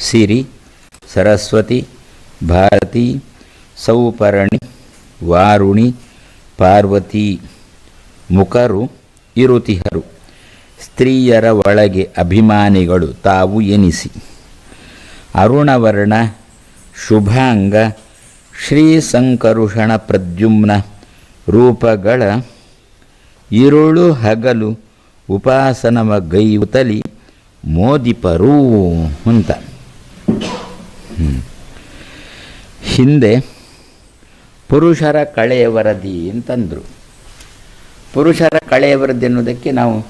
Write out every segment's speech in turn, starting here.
ಸಿರಿ, ಸರಸ್ವತಿ, ಭಾರತಿ, ಸೌಪರ್ಣಿ, ವಾರುಣಿ, ಪಾರ್ವತಿ ಮುಖರು ಇರುತಿಹರು ಸ್ತ್ರೀಯರ ಒಳಗೆ ಅಭಿಮಾನಿಗಳು ತಾವು ಎನಿಸಿ ಅರುಣವರ್ಣ, ಶುಭಾಂಗ ಶ್ರೀಸಂಕರುಷಣ ಪ್ರದ್ಯುಮ್ನ ರೂಪಗಳ ಇರುಳು ಹಗಲು ಉಪಾಸನವ ಗೈಯುತಲಿ ಮೋದಿಪರೂ ಅಂತ. ಹಿಂದೆ ಪುರುಷರ ಕಳೆಯ ವರದಿ ಅಂತಂದರು. ಪುರುಷರ ಕಳೆಯ ವರದಿ ಅನ್ನೋದಕ್ಕೆ ನಾವು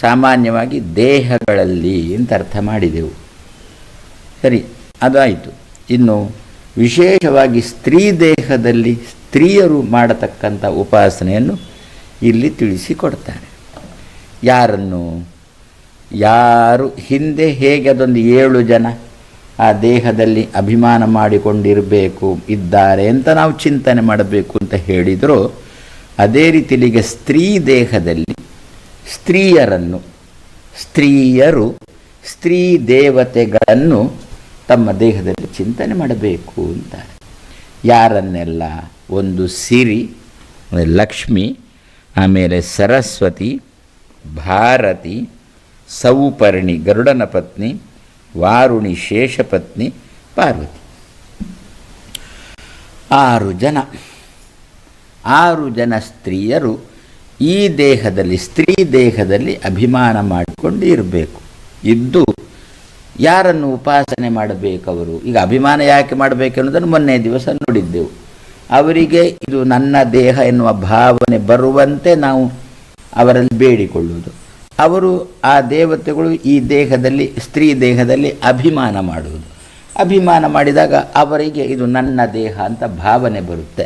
ಸಾಮಾನ್ಯವಾಗಿ ದೇಹಗಳಲ್ಲಿ ಅಂತ ಅರ್ಥ ಮಾಡಿದೆವು. ಸರಿ, ಅದಾಯಿತು. ಇನ್ನು ವಿಶೇಷವಾಗಿ ಸ್ತ್ರೀ ದೇಹದಲ್ಲಿ ಸ್ತ್ರೀಯರು ಮಾಡತಕ್ಕಂಥ ಉಪಾಸನೆಯನ್ನು ಇಲ್ಲಿ ತಿಳಿಸಿಕೊಡ್ತಾರೆ. ಯಾರನ್ನು? ಯಾರು? ಹಿಂದೆ ಹೇಗೆ ಅದೊಂದು ಏಳು ಜನ? ಆ ದೇಹದಲ್ಲಿ ಅಭಿಮಾನ ಮಾಡಿಕೊಂಡಿರಬೇಕು, ಇದ್ದಾರೆ ಅಂತ ನಾವು ಚಿಂತನೆ ಮಾಡಬೇಕು ಅಂತ ಹೇಳಿದರು. ಅದೇ ರೀತಿಯಲ್ಲಿ ಈಗ ಸ್ತ್ರೀ ದೇಹದಲ್ಲಿ ಸ್ತ್ರೀಯರನ್ನು, ಸ್ತ್ರೀಯರು ಸ್ತ್ರೀ ದೇವತೆಗಳನ್ನು ತಮ್ಮ ದೇಹದಲ್ಲಿ ಚಿಂತನೆ ಮಾಡಬೇಕು ಅಂತ. ಯಾರನ್ನೆಲ್ಲ? ಒಂದು ಸಿರಿ, ಲಕ್ಷ್ಮಿ, ಆಮೇಲೆ ಸರಸ್ವತಿ, ಭಾರತಿ, ಸೌಪರ್ಣಿ, ಗರುಡನ ಪತ್ನಿ ವಾರುಣಿ ಶೇಷಪತ್ನಿ ಪಾರ್ವತಿ. ಆರು ಜನ. ಆರು ಜನ ಸ್ತ್ರೀಯರು ಈ ದೇಹದಲ್ಲಿ, ಸ್ತ್ರೀ ದೇಹದಲ್ಲಿ ಅಭಿಮಾನ ಮಾಡಿಕೊಂಡು ಇರಬೇಕು. ಇದ್ದು ಯಾರನ್ನು ಉಪಾಸನೆ ಮಾಡಬೇಕವರು ಈಗ ಅಭಿಮಾನ ಯಾಕೆ ಮಾಡಬೇಕು ಅನ್ನೋದನ್ನು ಮೊನ್ನೆ ದಿವಸ ನೋಡಿದ್ದೆವು. ಅವರಿಗೆ ಇದು ನನ್ನ ದೇಹ ಎನ್ನುವ ಭಾವನೆ ಬರುವಂತೆ ನಾವು ಅವರಲ್ಲಿ ಬೇಡಿಕೊಳ್ಳುವುದು. ಅವರು ಆ ದೇವತೆಗಳು ಈ ದೇಹದಲ್ಲಿ, ಸ್ತ್ರೀ ದೇಹದಲ್ಲಿ ಅಭಿಮಾನ ಮಾಡುವುದು. ಅಭಿಮಾನ ಮಾಡಿದಾಗ ಅವರಿಗೆ ಇದು ನನ್ನ ದೇಹ ಅಂತ ಭಾವನೆ ಬರುತ್ತೆ.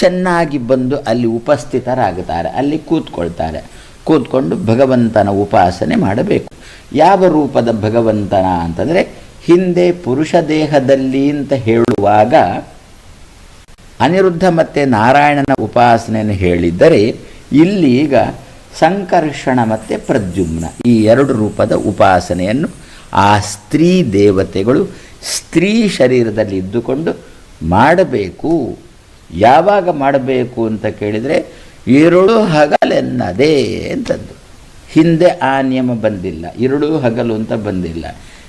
ಚೆನ್ನಾಗಿ ಬಂದು ಅಲ್ಲಿ ಉಪಸ್ಥಿತರಾಗುತ್ತಾರೆ, ಅಲ್ಲಿ ಕೂತ್ಕೊಳ್ತಾರೆ. ಕೂತ್ಕೊಂಡು ಭಗವಂತನ ಉಪಾಸನೆ ಮಾಡಬೇಕು. ಯಾವ ರೂಪದ ಭಗವಂತನ ಅಂತಂದರೆ, ಹಿಂದೆ ಪುರುಷ ದೇಹದಲ್ಲಿ ಅಂತ ಹೇಳುವಾಗ ಅನಿರುದ್ಧ ಮತ್ತು ನಾರಾಯಣನ ಉಪಾಸನೆಯನ್ನು ಹೇಳಿದ್ದರೆ, ಇಲ್ಲಿ ಈಗ ಸಂಕರ್ಷಣ ಮತ್ತು ಪ್ರದ್ಯುಮ್ನ ಈ ಎರಡು ರೂಪದ ಉಪಾಸನೆಯನ್ನು ಆ ಸ್ತ್ರೀ ದೇವತೆಗಳು ಸ್ತ್ರೀ ಶರೀರದಲ್ಲಿ ಇದ್ದುಕೊಂಡು ಮಾಡಬೇಕು. ಯಾವಾಗ ಮಾಡಬೇಕು ಅಂತ ಕೇಳಿದರೆ, ಇರುಳು ಹಗಲೆನ್ನದೇ ಅಂತದ್ದು. ಹಿಂದೆ ಆ ನಿಯಮ ಬಂದಿಲ್ಲ, ಇರುಳು ಹಗಲು ಅಂತ ಬಂದಿಲ್ಲ.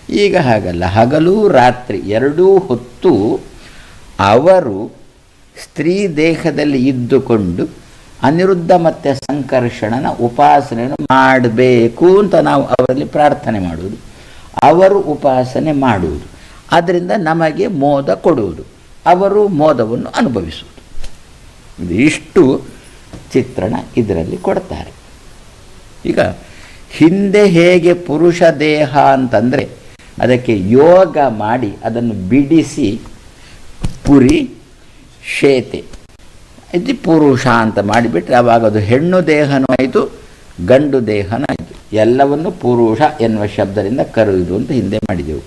ಈಗ ಹಾಗಲ್ಲ, ಹಗಲು ರಾತ್ರಿ ಎರಡೂ ಹೊತ್ತು ಅವರು ಸ್ತ್ರೀ ದೇಹದಲ್ಲಿ ಇದ್ದುಕೊಂಡು ಅನಿರುದ್ಧ ಮತ್ತು ಸಂಕರ್ಷಣನ ಉಪಾಸನೆಯನ್ನು ಮಾಡಬೇಕು ಅಂತ ನಾವು ಅವರಲ್ಲಿ ಪ್ರಾರ್ಥನೆ ಮಾಡುವುದು. ಅವರು ಉಪಾಸನೆ ಮಾಡುವುದು. ಅದರಿಂದ ನಮಗೆ ಮೋದ ಕೊಡುವುದು. ಅವರು ಮೋದವನ್ನು ಅನುಭವಿಸುವುದು. ಇಷ್ಟು ಚಿತ್ರಣ ಇದರಲ್ಲಿ ಕೊಡ್ತಾರೆ. ಈಗ ಹಿಂದೆ ಹೇಗೆ ಪುರುಷ ದೇಹ ಅಂತಂದರೆ ಅದಕ್ಕೆ ಯೋಗ ಮಾಡಿ ಅದನ್ನು ಬಿಡಿಸಿ, ಪುರಿ, ಶೇತೆ. ಇದು ಪುರುಷ ಅಂತ ಮಾಡಿಬಿಟ್ರೆ ಆವಾಗ ಅದು ಹೆಣ್ಣು ದೇಹನೂ ಆಯಿತು, ಗಂಡು ದೇಹನೂ ಆಯಿತು. ಎಲ್ಲವನ್ನು ಪುರುಷ ಎನ್ನುವ ಶಬ್ದದಿಂದ ಕರೆಯುವುದು ಅಂತ ಹಿಂದೆ ಮಾಡಿದೆವು.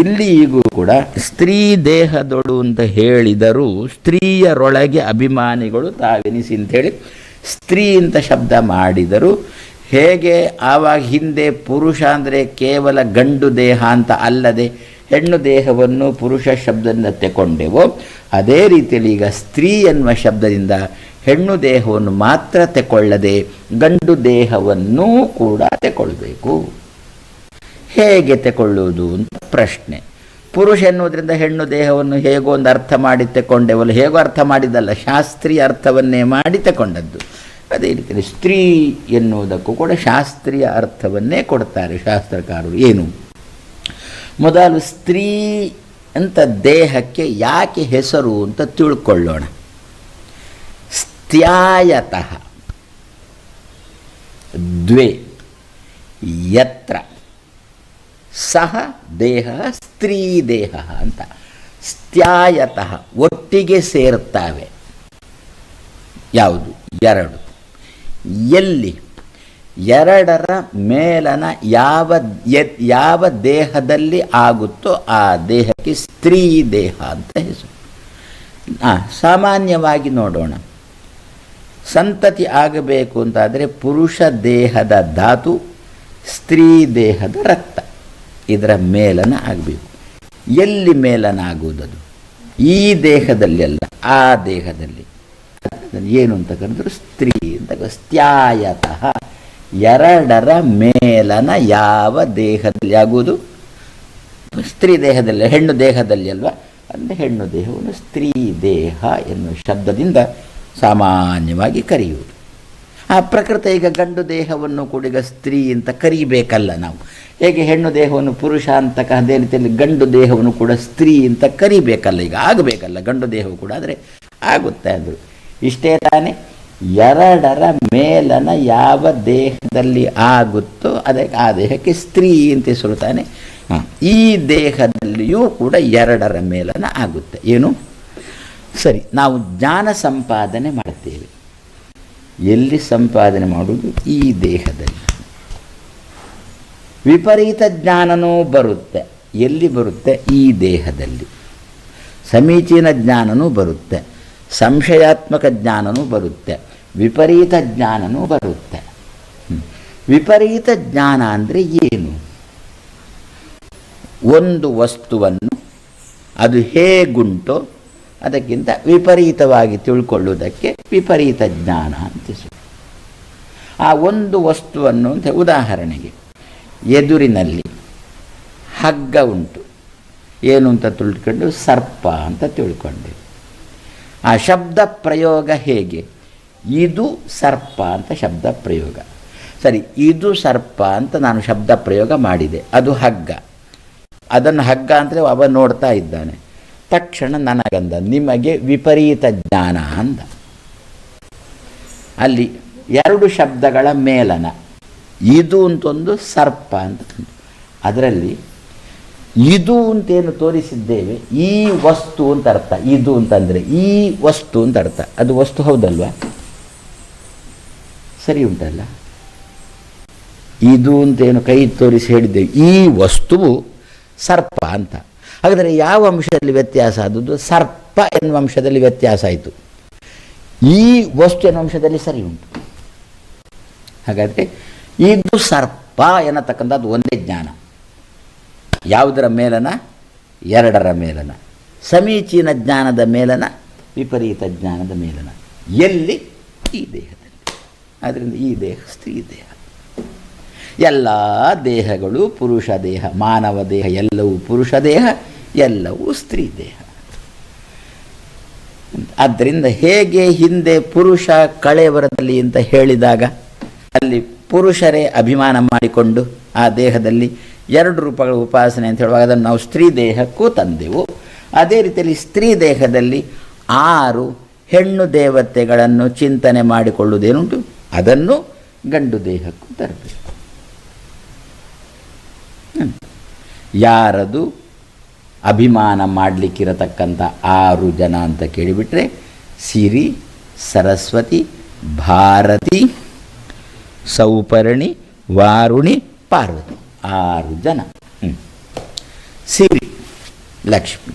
ಇಲ್ಲಿ ಈಗೂ ಕೂಡ ಸ್ತ್ರೀ ದೇಹದೊಳು ಅಂತ ಹೇಳಿದರೂ ಸ್ತ್ರೀಯರೊಳಗೆ ಅಭಿಮಾನಿಗಳು ತಾವೆನಿಸಿ ಅಂತೇಳಿ ಸ್ತ್ರೀ ಅಂತ ಶಬ್ದ ಮಾಡಿದರು ಹೇಗೆ ಆವಾಗ ಹಿಂದೆ ಪುರುಷ ಅಂದರೆ ಕೇವಲ ಗಂಡು ದೇಹ ಅಂತ ಅಲ್ಲದೆ ಹೆಣ್ಣು ದೇಹವನ್ನು ಪುರುಷ ಶಬ್ದದಿಂದ ತೆಕೊಂಡೆವೋ. ಅದೇ ರೀತಿಯಲ್ಲಿ ಈಗ ಸ್ತ್ರೀ ಎನ್ನುವ ಶಬ್ದದಿಂದ ಹೆಣ್ಣು ದೇಹವನ್ನು ಮಾತ್ರ ತೆಕೊಳ್ಳದೆ ಗಂಡು ದೇಹವನ್ನೂ ಕೂಡ ತೆಕೊಳ್ಬೇಕು. ಹೇಗೆ ತೆಕೊಳ್ಳುವುದು ಅಂತ ಪ್ರಶ್ನೆ. ಪುರುಷ ಎನ್ನುವುದರಿಂದ ಹೆಣ್ಣು ದೇಹವನ್ನು ಹೇಗೋ ಒಂದು ಅರ್ಥ ಮಾಡಿ ತೆಕೊಂಡೆವಲ್ಲ, ಹೇಗೋ ಅರ್ಥ ಮಾಡಿದ್ದಲ್ಲ ಶಾಸ್ತ್ರೀಯ ಅರ್ಥವನ್ನೇ ಮಾಡಿ ತಗೊಂಡದ್ದು ಅದೇ ರೀತಿಯಲ್ಲಿ ಸ್ತ್ರೀ ಎನ್ನುವುದಕ್ಕೂ ಕೂಡ ಶಾಸ್ತ್ರೀಯ ಅರ್ಥವನ್ನೇ ಕೊಡ್ತಾರೆ ಶಾಸ್ತ್ರಕಾರರು. ಏನು? ಮೊದಲು ಸ್ತ್ರೀ ಅಂತ ದೇಹಕ್ಕೆ ಯಾಕೆ ಹೆಸರು ಅಂತ ತಿಳ್ಕೊಳ್ಳೋಣ. ಸ್ತ್ಯಾಯತಃ ದ್ವೇ ಯತ್ರ ಸಹ ದೇಹ ಸ್ತ್ರೀ ದೇಹ ಅಂತ. ಸ್ತ್ಯಾಯತಃ ಒಟ್ಟಿಗೆ ಸೇರುತ್ತವೆ. ಯಾವುದು? ಎರಡು. ಎಲ್ಲಿ? ಎರಡರ ಮೇಲನ ಯಾವ ಯಾವ ದೇಹದಲ್ಲಿ ಆಗುತ್ತೋ ಆ ದೇಹಕ್ಕೆ ಸ್ತ್ರೀ ದೇಹ ಅಂತ ಹೆಸರು. ಸಾಮಾನ್ಯವಾಗಿ ನೋಡೋಣ. ಸಂತತಿ ಆಗಬೇಕು ಅಂತಾದರೆ ಪುರುಷ ದೇಹದ ಧಾತು, ಸ್ತ್ರೀ ದೇಹದ ರಕ್ತ. ಇದರ ಮೇಲನ ಆಗಬೇಕು. ಎಲ್ಲಿ ಮೇಲನ ಆಗುವುದದು? ಈ ದೇಹದಲ್ಲಿ ಅಲ್ಲ, ಆ ದೇಹದಲ್ಲಿ. ಏನು ಅಂತ ಕರೆದ್ರು ಸ್ತ್ರೀ ಅಂತ ಸ್ತ್ಯಾಯತಃ ಎರಡರ ಮೇಲನ ಯಾವ ದೇಹದಲ್ಲಿ ಆಗುವುದು? ಸ್ತ್ರೀ ದೇಹದಲ್ಲಿ, ಹೆಣ್ಣು ದೇಹದಲ್ಲಿ ಅಲ್ವಾ? ಅಂದರೆ ಹೆಣ್ಣು ದೇಹವನ್ನು ಸ್ತ್ರೀ ದೇಹ ಎನ್ನುವ ಶಬ್ದದಿಂದ ಸಾಮಾನ್ಯವಾಗಿ ಕರೆಯುವುದು. ಆ ಪ್ರಕೃತ ಈಗ ಗಂಡು ದೇಹವನ್ನು ಕೂಡ ಈಗ ಸ್ತ್ರೀ ಅಂತ ಕರೀಬೇಕಲ್ಲ ನಾವು. ಹೇಗೆ ಹೆಣ್ಣು ದೇಹವನ್ನು ಪುರುಷ ಅಂತ ಕ- ಅದೇ ರೀತಿಯಲ್ಲಿ ಗಂಡು ದೇಹವನ್ನು ಕೂಡ ಸ್ತ್ರೀ ಅಂತ ಕರಿಬೇಕಲ್ಲ, ಈಗ ಆಗಬೇಕಲ್ಲ ಗಂಡು ದೇಹವು ಕೂಡ, ಆದರೆ ಆಗುತ್ತೆ ಅದು? ಇಷ್ಟೇ ತಾನೇ? ಎರಡರ ಮೇಲನ ಯಾವ ದೇಹದಲ್ಲಿ ಆಗುತ್ತೋ ಅದಕ್ಕೆ ಆ ದೇಹಕ್ಕೆ ಸ್ತ್ರೀ ಅಂತ ಹೆಸರು ಹಾಂ. ಈ ದೇಹದಲ್ಲಿಯೂ ಕೂಡ ಎರಡರ ಮೇಲನ ಆಗುತ್ತೆ. ಏನು? ಸರಿ ನಾವು ಜ್ಞಾನ ಸಂಪಾದನೆ ಮಾಡ್ತೇವೆ. ಎಲ್ಲಿ ಸಂಪಾದನೆ ಮಾಡುವುದು? ಈ ದೇಹದಲ್ಲಿ. ವಿಪರೀತ ಜ್ಞಾನನೂ ಬರುತ್ತೆ. ಎಲ್ಲಿ ಬರುತ್ತೆ? ಈ ದೇಹದಲ್ಲಿ. ಸಮೀಚೀನ ಜ್ಞಾನನೂ ಬರುತ್ತೆ. ಸಂಶಯಾತ್ಮಕ ಜ್ಞಾನನೂ ಬರುತ್ತೆ ವಿಪರೀತ ಜ್ಞಾನನೂ ಬರುತ್ತೆ. ವಿಪರೀತ ಜ್ಞಾನ ಅಂದರೆ ಏನು? ಒಂದು ವಸ್ತುವನ್ನು ಅದು ಹೇಗುಂಟೋ ಅದಕ್ಕಿಂತ ವಿಪರೀತವಾಗಿ ತಿಳ್ಕೊಳ್ಳುವುದಕ್ಕೆ ವಿಪರೀತ ಜ್ಞಾನ ಅಂತ ಆ ಒಂದು ವಸ್ತುವನ್ನು ಅಂತ ಉದಾಹರಣೆಗೆ, ಎದುರಿನಲ್ಲಿ ಹಗ್ಗ ಉಂಟು. ಏನು ಅಂತ ತಿಳ್ಕೊಂಡು? ಸರ್ಪ ಅಂತ ತಿಳ್ಕೊಂಡೆ. ಆ ಶಬ್ದ ಪ್ರಯೋಗ ಹೇಗೆ? ಇದು ಸರ್ಪ ಅಂತ ಶಬ್ದ ಪ್ರಯೋಗ. ಸರಿ, ಇದು ಸರ್ಪ ಅಂತ ನಾನು ಶಬ್ದ ಪ್ರಯೋಗ ಮಾಡಿದೆ. ಅದು ಹಗ್ಗ. ಅದನ್ನು ಹಗ್ಗ ಅಂದರೆ ಅವ ನೋಡ್ತಾ ಇದ್ದಾನೆ. ತಕ್ಷಣ ನನಗಂದ, ನಿಮಗೆ ವಿಪರೀತ ಜ್ಞಾನ ಅಂದ. ಅಲ್ಲಿ ಎರಡು ಶಬ್ದಗಳ ಮೇಲನ. ಇದು ಅಂತೊಂದು ಸರ್ಪ ಅಂತ. ಅದರಲ್ಲಿ ಇದು ಅಂತೇನು ತೋರಿಸಿದ್ದೇವೆ? ಈ ವಸ್ತು ಅಂತ ಅರ್ಥ. ಇದು ಅಂತಂದರೆ ಈ ವಸ್ತು ಅಂತ ಅರ್ಥ. ಅದು ವಸ್ತು ಹೌದಲ್ವಾ? ಸರಿ ಉಂಟಲ್ಲ? ಇದು ಅಂತೇನು ಕೈ ತೋರಿಸಿ ಹೇಳಿದ್ದೇವೆ. ಈ ವಸ್ತುವು ಸರ್ಪ ಅಂತ. ಹಾಗಾದರೆ ಯಾವ ಅಂಶದಲ್ಲಿ ವ್ಯತ್ಯಾಸ? ಆದದ್ದು ಸರ್ಪ ಎನ್ನುವ ಅಂಶದಲ್ಲಿ ವ್ಯತ್ಯಾಸ ಆಯಿತು. ಈ ವಸ್ತು ಎನ್ನುವ ಅಂಶದಲ್ಲಿ ಸರಿ ಉಂಟು. ಹಾಗಾದರೆ ಇದು ಸರ್ಪ ಎನ್ನತಕ್ಕಂಥದ್ದು ಒಂದೇ ಜ್ಞಾನ. ಯಾವುದರ ಮೇಲನ? ಎರಡರ ಮೇಲನ. ಸಮೀಚೀನ ಜ್ಞಾನದ ಮೇಲನ, ವಿಪರೀತ ಜ್ಞಾನದ ಮೇಲನ. ಎಲ್ಲಿ? ಈ ದೇಹದಲ್ಲಿ. ಆದ್ದರಿಂದ ಈ ದೇಹ ಸ್ತ್ರೀ ದೇಹ. ಎಲ್ಲ ದೇಹಗಳು ಪುರುಷ ದೇಹ, ಮಾನವ ದೇಹ, ಎಲ್ಲವೂ ಪುರುಷ ದೇಹ, ಎಲ್ಲವೂ ಸ್ತ್ರೀ ದೇಹ. ಆದ್ದರಿಂದ ಹೇಗೆ ಹಿಂದೆ ಪುರುಷ ಕಳೆವರದಲ್ಲಿ ಅಂತ ಹೇಳಿದಾಗ, ಅಲ್ಲಿ ಪುರುಷರೇ ಅಭಿಮಾನ ಮಾಡಿಕೊಂಡು ಆ ದೇಹದಲ್ಲಿ ಎರಡು ರೂಪಗಳ ಉಪಾಸನೆ ಅಂತ ಹೇಳುವಾಗ ಅದನ್ನು ನಾವು ಸ್ತ್ರೀ ದೇಹಕ್ಕೂ ತಂದೆವು. ಅದೇ ರೀತಿಯಲ್ಲಿ ಸ್ತ್ರೀ ದೇಹದಲ್ಲಿ ಆರು ಹೆಣ್ಣು ದೇವತೆಗಳನ್ನು ಚಿಂತನೆ ಮಾಡಿಕೊಳ್ಳುವುದೇನುಂಟು? ಅದನ್ನು ಗಂಡು ದೇಹಕ್ಕೂ ತರಬೇಕು. ಯಾರದು ಅಭಿಮಾನ ಮಾಡಲಿಕ್ಕಿರತಕ್ಕಂಥ ಆರು ಜನ ಅಂತ ಕೇಳಿಬಿಟ್ರೆ ಸಿರಿ, ಸರಸ್ವತಿ, ಭಾರತಿ, ಸೌಪರ್ಣಿ, ವಾರುಣಿ, ಪಾರ್ವತಿ. ಆರು ಜನ. ಸಿರಿ ಲಕ್ಷ್ಮಿ.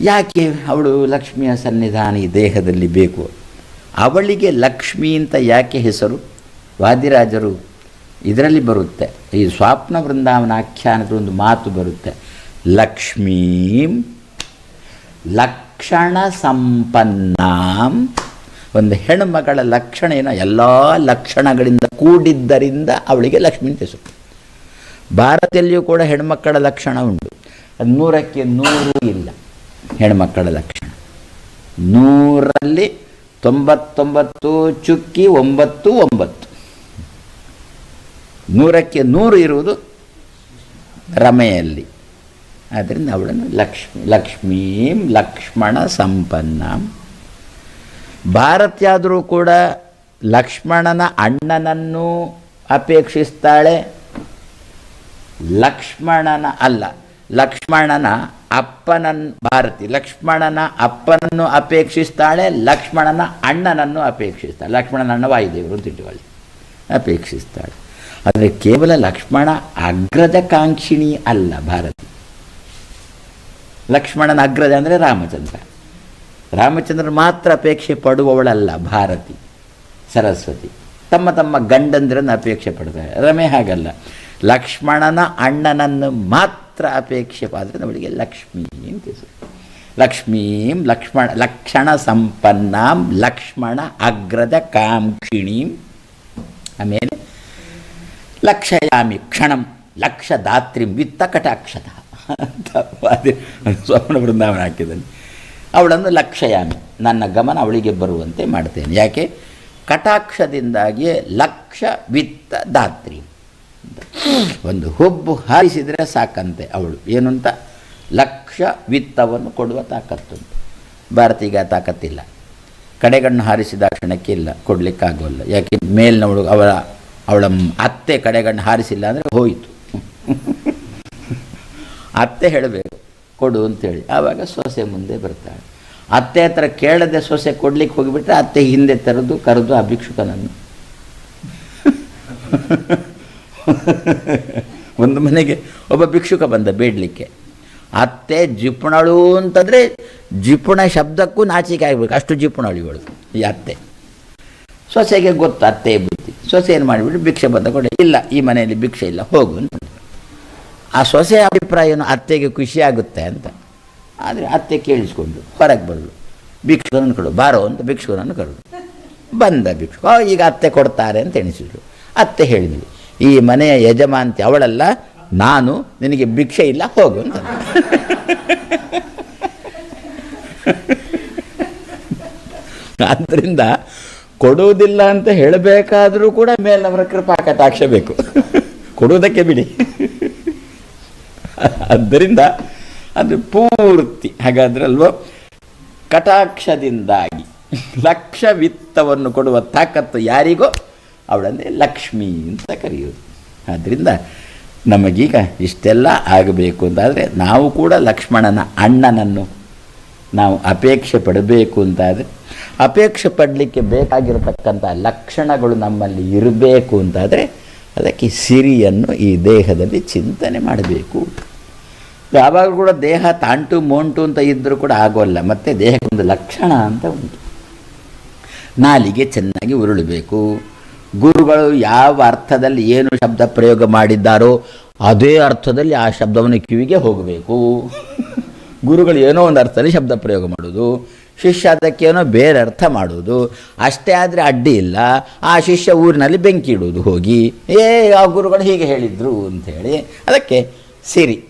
ಯಾಕೆ ಅವಳು ಲಕ್ಷ್ಮಿಯ ಸನ್ನಿಧಾನ ಈ ದೇಹದಲ್ಲಿ ಬೇಕು? ಅವಳಿಗೆ ಲಕ್ಷ್ಮಿ ಅಂತ ಯಾಕೆ ಹೆಸರು? ವಾದಿರಾಜರು ಇದರಲ್ಲಿ ಬರುತ್ತೆ. ಈ ಸ್ವಾಪ್ನ ವೃಂದಾವನ ಆಖ್ಯಾನದ ಒಂದು ಮಾತು ಬರುತ್ತೆ. ಲಕ್ಷ್ಮೀಂ ಲಕ್ಷಣ ಸಂಪನ್ನಾಂ ಒಂದು ಹೆಣ್ಮಗಳ ಲಕ್ಷಣ ಏನ ಎಲ್ಲ ಲಕ್ಷಣಗಳಿಂದ ಕೂಡಿದ್ದರಿಂದ ಅವಳಿಗೆ ಲಕ್ಷ್ಮಿ ಹೆಸರು ಭಾರತದಲ್ಲಿಯೂ ಕೂಡ ಹೆಣ್ಮಕ್ಕಳ ಲಕ್ಷಣ ಉಂಟು. ಅದು ನೂರಕ್ಕೆ ನೂರು ಇಲ್ಲ ಹೆಣ್ಮಕ್ಕಳ ಲಕ್ಷಣ. ನೂರಲ್ಲಿ ತೊಂಬತ್ತೊಂಬತ್ತು, ಚುಕ್ಕಿ ಒಂಬತ್ತು ಒಂಬತ್ತು. ನೂರಕ್ಕೆ ನೂರು ಇರುವುದು ರಮೆಯಲ್ಲಿ. ಆದ್ದರಿಂದ ಅವಳನ್ನು ಲಕ್ಷ್ಮಿ, ಲಕ್ಷ್ಮೀಂ ಲಕ್ಷ್ಮಣ ಸಂಪನ್ನಂ. ಭಾರತ್ಯಾದರೂ ಕೂಡ ಲಕ್ಷ್ಮಣನ ಅಣ್ಣನನ್ನು ಅಪೇಕ್ಷಿಸ್ತಾಳೆ. ಲಕ್ಷ್ಮಣನ ಅಲ್ಲ, ಲಕ್ಷ್ಮಣನ ಅಪ್ಪನನ್, ಭಾರತಿ, ಲಕ್ಷ್ಮಣನ ಅಪ್ಪನನ್ನು ಅಪೇಕ್ಷಿಸ್ತಾಳೆ, ಲಕ್ಷ್ಮಣನ ಅಣ್ಣನನ್ನು ಅಪೇಕ್ಷಿಸ್ತಾಳೆ. ಲಕ್ಷ್ಮಣನ ಅಣ್ಣ ವಾಯುದೇವರು ಅಂತ ಅಪೇಕ್ಷಿಸ್ತಾಳೆ. ಆದರೆ ಕೇವಲ ಲಕ್ಷ್ಮಣ ಅಗ್ರದ ಕಾಂಕ್ಷಿಣಿ ಅಲ್ಲ ಭಾರತಿ. ಲಕ್ಷ್ಮಣನ ಅಗ್ರಜ ಅಂದರೆ ರಾಮಚಂದ್ರ. ರಾಮಚಂದ್ರ ಮಾತ್ರ ಅಪೇಕ್ಷೆ ಪಡುವವಳಲ್ಲ ಭಾರತಿ, ಸರಸ್ವತಿ. ತಮ್ಮ ತಮ್ಮ ಗಂಡಂದಿರನ್ನು ಅಪೇಕ್ಷೆ ಪಡ್ತಾರೆ. ರಮೆ ಹಾಗಲ್ಲ. ಲಕ್ಷ್ಮಣನ ಅಣ್ಣನನ್ನು ಮಾತ್ರ ಅಪೇಕ್ಷೆ ಆದರೆ ಅವಳಿಗೆ ಲಕ್ಷ್ಮೀ ಅಂತ ಹೆಸರು. ಲಕ್ಷ್ಮೀಂ ಲಕ್ಷ್ಮಣ, ಲಕ್ಷಣ ಸಂಪನ್ನಾಂ ಲಕ್ಷ್ಮಣ ಅಗ್ರದ ಕಾಂಕ್ಷಿಣೀಂ. ಆಮೇಲೆ ಲಕ್ಷಯಾಮಿ ಕ್ಷಣಂ ಲಕ್ಷ ದಾತ್ರಿಂ ವಿತ್ತ ಕಟಾಕ್ಷತ ಅಂತ ಸ್ವಾಮಿ ಹಾಕಿದ್ದಾನೆ. ಅವಳನ್ನು ಲಕ್ಷಯಾಮಿ. ನನ್ನ ಗಮನ ಅವಳಿಗೆ ಬರುವಂತೆ ಮಾಡ್ತೇನೆ. ಯಾಕೆ? ಕಟಾಕ್ಷದಿಂದಾಗಿಯೇ ಲಕ್ಷ ವಿತ್ತ ದಾತ್ರಿ ಒಂದು ಹುಬ್ಬು ಹಾರಿಸಿದರೆ ಸಾಕಂತೆ ಅವಳು. ಏನು ಅಂತ ಲಕ್ಷ ವಿತ್ತವನ್ನು ಕೊಡುವ ತಾಕತ್ತುಂಟು. ಭಾರತೀಗ ತಾಕತ್ತಿಲ್ಲ. ಕಡೆಗಣ್ಣು ಹಾರಿಸಿದ ಕ್ಷಣಕ್ಕೆ ಇಲ್ಲ. ಕೊಡಲಿಕ್ಕಾಗೋಲ್ಲ. ಯಾಕೆ? ಮೇಲಿನವಳು ಅವಳ ಅವಳ ಅತ್ತೆ ಕಡೆಗಣ್ಣು ಹಾರಿಸಿಲ್ಲ ಅಂದರೆ ಹೋಯಿತು. ಅತ್ತೆ ಹೇಳಬೇಕು. ಕೊಡು ಅಂತೇಳಿ. ಆವಾಗ ಸೊಸೆ ಮುಂದೆ ಬರ್ತಾಳೆ. ಅತ್ತೆ ಹತ್ರ ಕೇಳದೆ ಸೊಸೆ ಕೊಡ್ಲಿಕ್ಕೆ ಹೋಗಿಬಿಟ್ರೆ ಅತ್ತೆ ಹಿಂದೆ ತರದು ಕರೆದು ಆ ಭಿಕ್ಷುಕನನ್ನು ಒಂದು ಮನೆಗೆ ಒಬ್ಬ ಭಿಕ್ಷುಕ ಬಂದ ಬೇಡಲಿಕ್ಕೆ. ಅತ್ತೆ ಜಿಪುಣಳು ಅಂತಂದರೆ ಜಿಪುಣ ಶಬ್ದಕ್ಕೂ ನಾಚಿಕೆ ಆಗಬೇಕು. ಅಷ್ಟು ಜಿಪುಣಳು ಇವಳು, ಈ ಅತ್ತೆ. ಸೊಸೆಗೆ ಗೊತ್ತು ಅತ್ತೆ ಬುದ್ಧಿ ಸೊಸೆ ಏನು ಮಾಡಿಬಿಟ್ಟು ಭಿಕ್ಷೆ ಬಂದ ಕೊಡಿ ಇಲ್ಲ, ಈ ಮನೆಯಲ್ಲಿ ಭಿಕ್ಷೆ ಇಲ್ಲ, ಹೋಗು ಅಂತ ಆ ಸೊಸೆ ಅಭಿಪ್ರಾಯನು ಅತ್ತೆಗೆ ಖುಷಿ ಆಗುತ್ತೆ ಅಂತ. ಆದರೆ ಅತ್ತೆ ಕೇಳಿಸ್ಕೊಂಡು ಹೊರಗೆ ಬರಲು. ಭಿಕ್ಷುಕನನ್ನು ಕಳು ಬಾರೋ ಅಂತ ಭಿಕ್ಷುಕನನ್ನು ಕರೆದು. ಬಂದ ಭಿಕ್ಷುಕ "ಆ, ಈಗ ಅತ್ತೆ ಕೊಡ್ತಾರೆ ಅಂತ ಎಣಿಸಿದ್ರು. ಅತ್ತೆ ಹೇಳಿದ್ವಿ ಈ ಮನೆಯ ಯಜಮಾಂತಿ ಅವಳಲ್ಲ ನಾನು ನಿನಗೆ ಭಿಕ್ಷೆ ಇಲ್ಲ ಹೋಗು ಅಂತ. ಆದ್ದರಿಂದ ಕೊಡುವುದಿಲ್ಲ ಅಂತ ಹೇಳಬೇಕಾದರೂ ಕೂಡ ಮೇಲವರ ಕೃಪಾ ಕಟಾಕ್ಷ ಬೇಕು. ಕೊಡುವುದಕ್ಕೆ ಬಿಡಿ. ಆದ್ದರಿಂದ ಅದು ಪೂರ್ತಿ, ಹಾಗಾದ್ರೆ ಅಲ್ವೋ? ಕಟಾಕ್ಷದಿಂದಾಗಿ ಲಕ್ಷ ವಿತ್ತವನ್ನು ಕೊಡುವ ತಾಕತ್ತು ಯಾರಿಗೋ? ಅವಳನ್ನೇ ಲಕ್ಷ್ಮಿ ಅಂತ ಕರೆಯೋದು ಆದ್ದರಿಂದ ನಮಗೀಗ ಇಷ್ಟೆಲ್ಲ ಆಗಬೇಕು ಅಂತಾದರೆ ನಾವು ಕೂಡ ಲಕ್ಷ್ಮಣನ ಅಣ್ಣನನ್ನು ನಾವು ಅಪೇಕ್ಷೆ ಪಡಬೇಕು ಅಂತಾದರೆ, ಅಪೇಕ್ಷೆ ಪಡಲಿಕ್ಕೆ ಬೇಕಾಗಿರತಕ್ಕಂಥ ಲಕ್ಷಣಗಳು ನಮ್ಮಲ್ಲಿ ಇರಬೇಕು ಅಂತಾದರೆ ಅದಕ್ಕೆ ಸಿರಿಯನ್ನು ಈ ದೇಹದಲ್ಲಿ ಚಿಂತನೆ ಮಾಡಬೇಕು. ಯಾವಾಗಲೂ ಕೂಡ ದೇಹ ತಾಂಟು ಮೋಂಟು ಅಂತ ಇದ್ದರೂ ಕೂಡ ಆಗೋಲ್ಲ, ಮತ್ತು ದೇಹಕ್ಕೊಂದು ಲಕ್ಷಣ ಅಂತ ಉಂಟು. ನಾಲಿಗೆ ಚೆನ್ನಾಗಿ ಉರುಳಬೇಕು. ಗುರುಗಳು ಯಾವ ಅರ್ಥದಲ್ಲಿ ಏನು ಶಬ್ದ ಪ್ರಯೋಗ ಮಾಡಿದ್ದಾರೋ ಅದೇ ಅರ್ಥದಲ್ಲಿ ಆ ಶಬ್ದವನ್ನು ಕಿವಿಗೆ ಹೋಗಬೇಕು. ಗುರುಗಳು ಏನೋ ಒಂದು ಅರ್ಥದಲ್ಲಿ ಶಬ್ದ ಪ್ರಯೋಗ ಮಾಡೋದು. ಶಿಷ್ಯ ಅದಕ್ಕೇನೋ ಬೇರೆ ಅರ್ಥ ಮಾಡೋದು ಅಷ್ಟೇ ಆದರೆ ಅಡ್ಡಿ ಇಲ್ಲ. ಆ ಶಿಷ್ಯ ಊರಿನಲ್ಲಿ ಬೆಂಕಿ ಇಡುವುದು ಹೋಗಿ. ಏ, ಆ ಗುರುಗಳು ಹೀಗೆ ಹೇಳಿದರು ಅಂಥೇಳಿ. ಅದಕ್ಕೆ ಸಿರಿ.